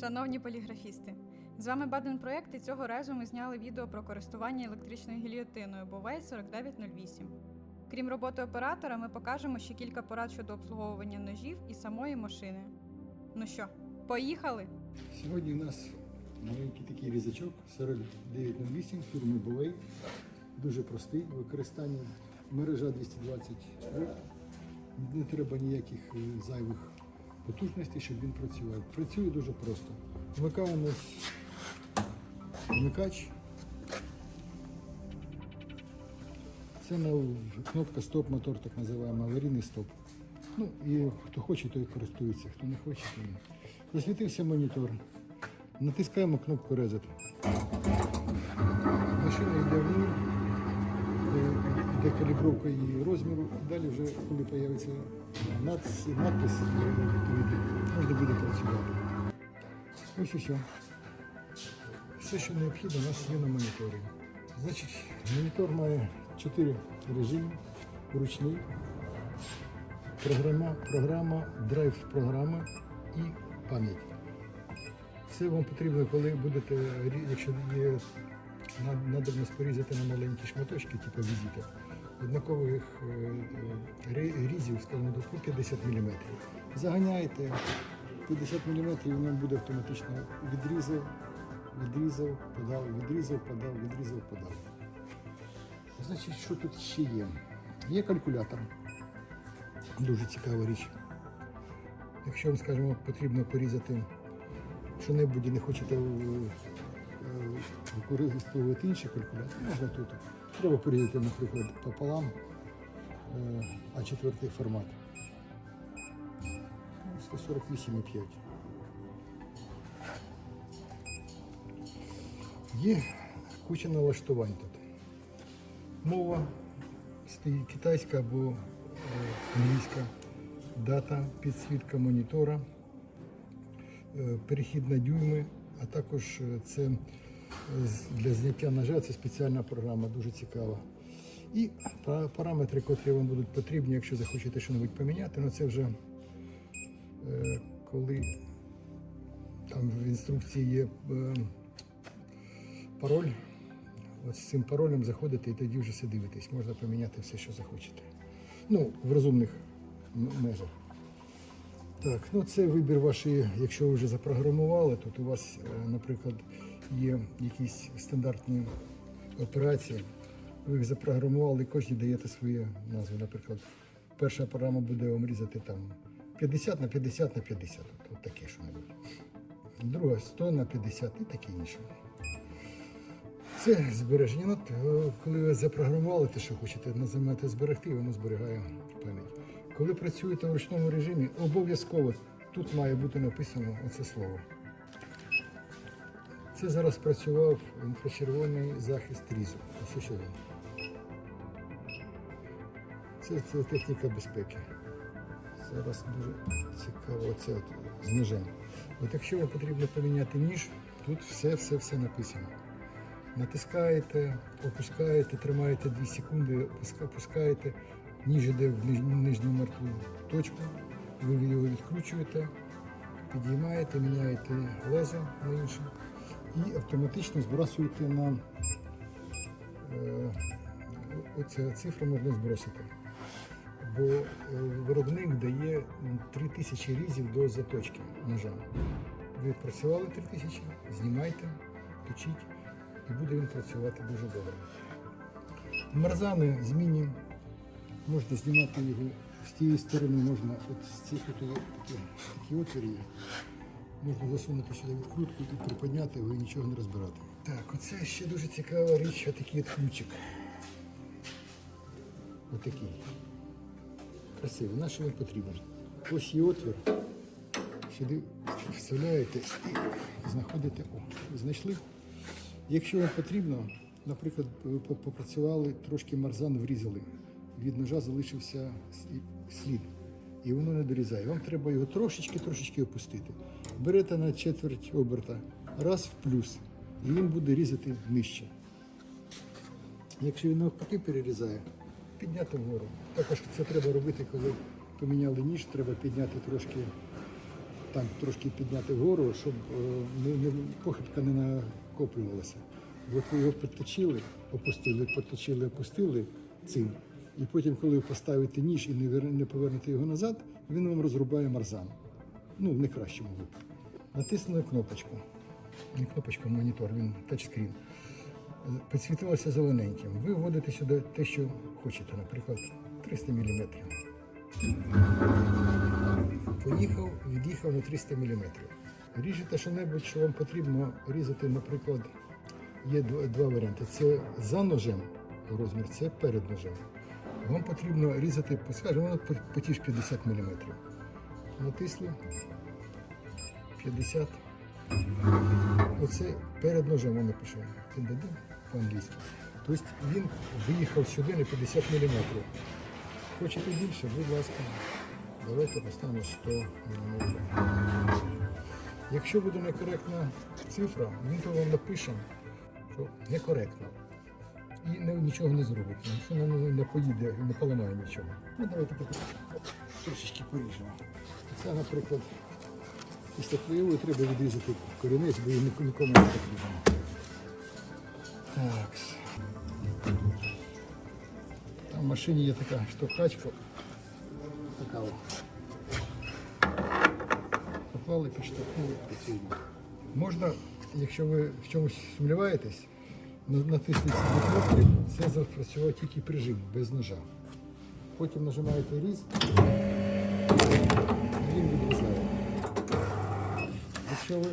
Шановні поліграфісти, з вами Баден Проєкт і цього разу ми зняли відео про користування електричною гільйотиною Bovay 4908. Крім роботи оператора, ми покажемо ще кілька порад щодо обслуговування ножів і самої машини. Ну що, поїхали? Сьогодні у нас маленький такий різачок 4908 фірми Boway. Дуже простий в використанні. Мережа 220 вольт. Не треба ніяких е, зайвих потужностей, щоб він працював. Працює дуже просто. Вмикаємо вмикач. Це кнопка стоп мотор, так називаємо аварійний стоп. Ну і хто хоче, той користується, хто не хоче, то ні. Засвітився монітор. Натискаємо кнопку Reset. Машина йде в нуль, йде калібровка її розміру. Далі вже, коли з'явиться надпис, надпис можна буде працювати. Ось і все. Все, що необхідно, у нас є на моніторі. Значить, монітор має 4 режими, ручний, програма, програма, драйв програма і пам'ять. Це вам потрібно, коли будете, якщо є на- надобність порізати на маленькі шматочки, типу візиток, однакових е, е, різів, скажімо, до 50 мм. Заганяєте 50 мм, і воно буде автоматично відрізав, відрізав, подав, відрізав, подав, відрізав, подав. Значить, що тут ще є? Є калькулятор. Дуже цікава річ. Якщо вам, скажімо, потрібно порізати що-небудь і не хочете е, використовувати інший калькулятор, можна тут. Треба порізати, наприклад, пополам е, А4 формат. Ну, 148,5. Є куча налаштувань тут. Мова стоїть китайська або е, англійська, дата, підсвітка монітора, е, перехід на дюйми, а також це для зняття ножа це спеціальна програма, дуже цікава. І параметри, котрі вам будуть потрібні, якщо захочете щось поміняти, ну це вже е, коли там в інструкції є е, пароль. От з цим паролем заходите і тоді вже все дивитесь. Можна поміняти все, що захочете. Ну, в розумних межах. Так, ну це вибір вашої, якщо ви вже запрограмували, тут у вас, е, наприклад, є якісь стандартні операції, ви їх запрограмували, кожній даєте свої назви. Наприклад, перша програма буде вам різати там 50 на 50 на 50, от, от таке що-небудь. Друга 100 на 50 і таке інше. Це збереження. Ну, е, коли ви запрограмували те, що хочете, нажимаєте зберегти, воно зберігає пам'ять. Коли працюєте в ручному режимі, обов'язково тут має бути написано оце слово. Це зараз працював інфрачервоний захист різу. Ось він. Це, це техніка безпеки. Зараз дуже цікаво це от, з ножем. От якщо вам потрібно поміняти ніж, тут все-все-все написано. Натискаєте, опускаєте, тримаєте 2 секунди, опускаєте, ніж іде в нижню мертву точку, ви його відкручуєте, підіймаєте, міняєте лезо на інше і автоматично збрасуєте на е, оця цифра можна збросити. Бо е, виробник дає 3000 різів до заточки ножа. Ви працювали 3000, знімайте, точіть і буде він працювати дуже добре. Марзани змінні, можна знімати його з тієї сторони, можна от з цих такі. Можна засунути сюди відкрутку і приподняти його і нічого не розбирати. Так, оце ще дуже цікава річ, отакий от ключик. Отакий. Красивий, на що він потрібен. Ось є отвір. Сюди вставляєте і знаходите. О, знайшли. Якщо вам потрібно, наприклад, ви попрацювали, трошки марзан врізали, від ножа залишився слід, і воно не дорізає. Вам треба його трошечки-трошечки опустити. Берете на четверть оберта, раз в плюс, і він буде різати нижче. Якщо він навпаки перерізає, підняти вгору. Також це треба робити, коли поміняли ніж, треба підняти трошки так трошки підняти вгору, щоб е, не, не, похибка не накоплювалася. От ви його підточили, опустили, підточили, опустили цим. І потім, коли ви поставите ніж і не, повернете його назад, він вам розрубає марзан. Ну, в найкращому випадку. Натиснули кнопочку. Не кнопочка, а монітор, він тачскрін. Підсвітилося зелененьким. Ви вводите сюди те, що хочете, наприклад, 300 мм. Поїхав, від'їхав на 300 мм. Ріжете що-небудь, що вам потрібно різати, наприклад, є два варіанти. Це за ножем розмір, це перед ножем. Вам потрібно різати, скажімо, воно по, по ті ж 50 мм. Натисли 50 Оце перед ножем воно дади по-англійськи. Тобто він виїхав сюди на 50 мм. Хочете більше, будь ласка, давайте поставимо 100 мм. Якщо буде некоректна цифра, він то вам напише, що некоректно. І не, нічого не зробить. Якщо не, не, не поїде, не поламає нічого. Ну давайте трошечки поріжемо. Це, наприклад, Після хвилю треба відрізати корінець, бо ні- нікому не потрібен. Так. Там в машині є така штовхачка. Така о. Поклали, підштовхнули, працюємо. Можна, якщо ви в чомусь сумніваєтесь, на- натиснути кнопки, це запрацював тільки прижим, без ножа. Потім нажимаєте різ, він відрізає. Якщо ви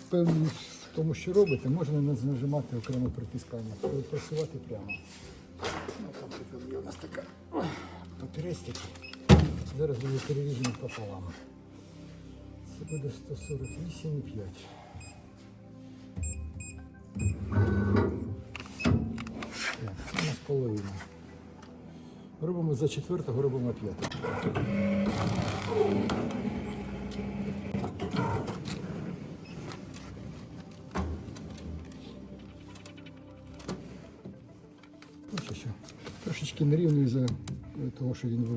впевнені в тому, що робите, можна не нажимати окремо притискання, а працювати прямо. Ну, там, у нас така папірець. Зараз буде переріжемо пополам. Це буде 148,5. Так, це у нас половина. Робимо за четвертого, робимо п'яте. Ну, що, що. Трошечки нерівний за того, що він в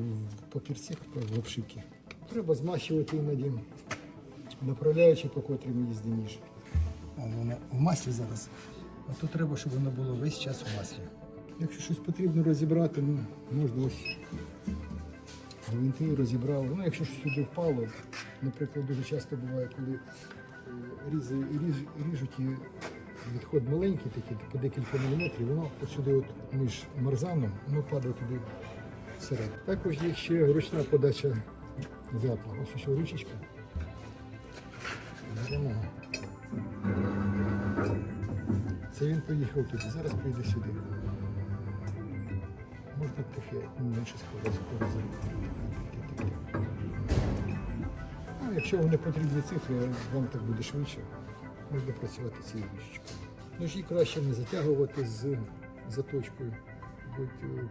в папірці в обшивці. Треба змащувати іноді, направляючи, по котрій ми їздимо. Воно в маслі зараз. А то треба, щоб воно було весь час у маслі. Якщо щось потрібно розібрати, ну, можна ось гвинти розібрали. Ну, якщо щось сюди впало, наприклад, дуже часто буває, коли е, різи, ріж, ріжуть і відход маленький, такий, по декілька міліметрів, воно от сюди от між марзаном, воно падає туди всередину. Також є ще ручна подача запаху. Ось ось ручечка. Це він поїхав туди, зараз прийде сюди. Трохи менше скоро зробити. Ну, якщо вам не потрібні цифри, вам так буде швидше, можна працювати цією ручечкою. Ножі краще не затягувати з заточкою, бо е,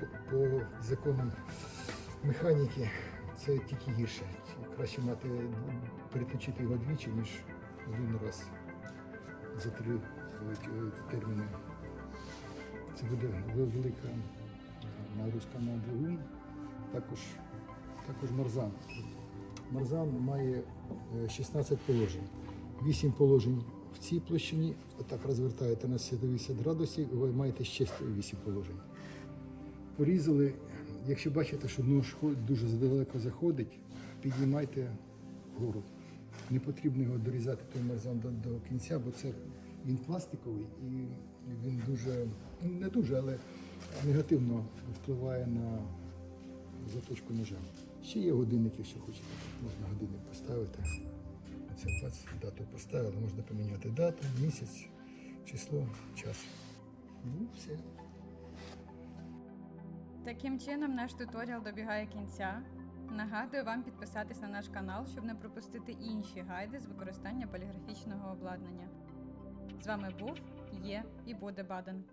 по, по законам механіки це тільки гірше. Краще мати переточити його двічі, ніж один раз за три е, терміни. Це буде велика на двигун. Також, також марзан. Марзан має е, 16 положень. 8 положень в цій площині. Отак розвертаєте на 180 градусів, ви маєте ще 8 положень. Порізали. Якщо бачите, що нож дуже далеко заходить, піднімайте вгору. Не потрібно його дорізати той марзан до, до кінця, бо це він пластиковий і він дуже, не дуже, але негативно впливає на заточку ножа. Ще є годинник, якщо хочете. Можна годинник поставити. Це бац, дату поставили, можна поміняти дату, місяць, число, час. Ну, все. Таким чином, наш туторіал добігає кінця. Нагадую вам підписатись на наш канал, щоб не пропустити інші гайди з використання поліграфічного обладнання. З вами був, є і буде Баден.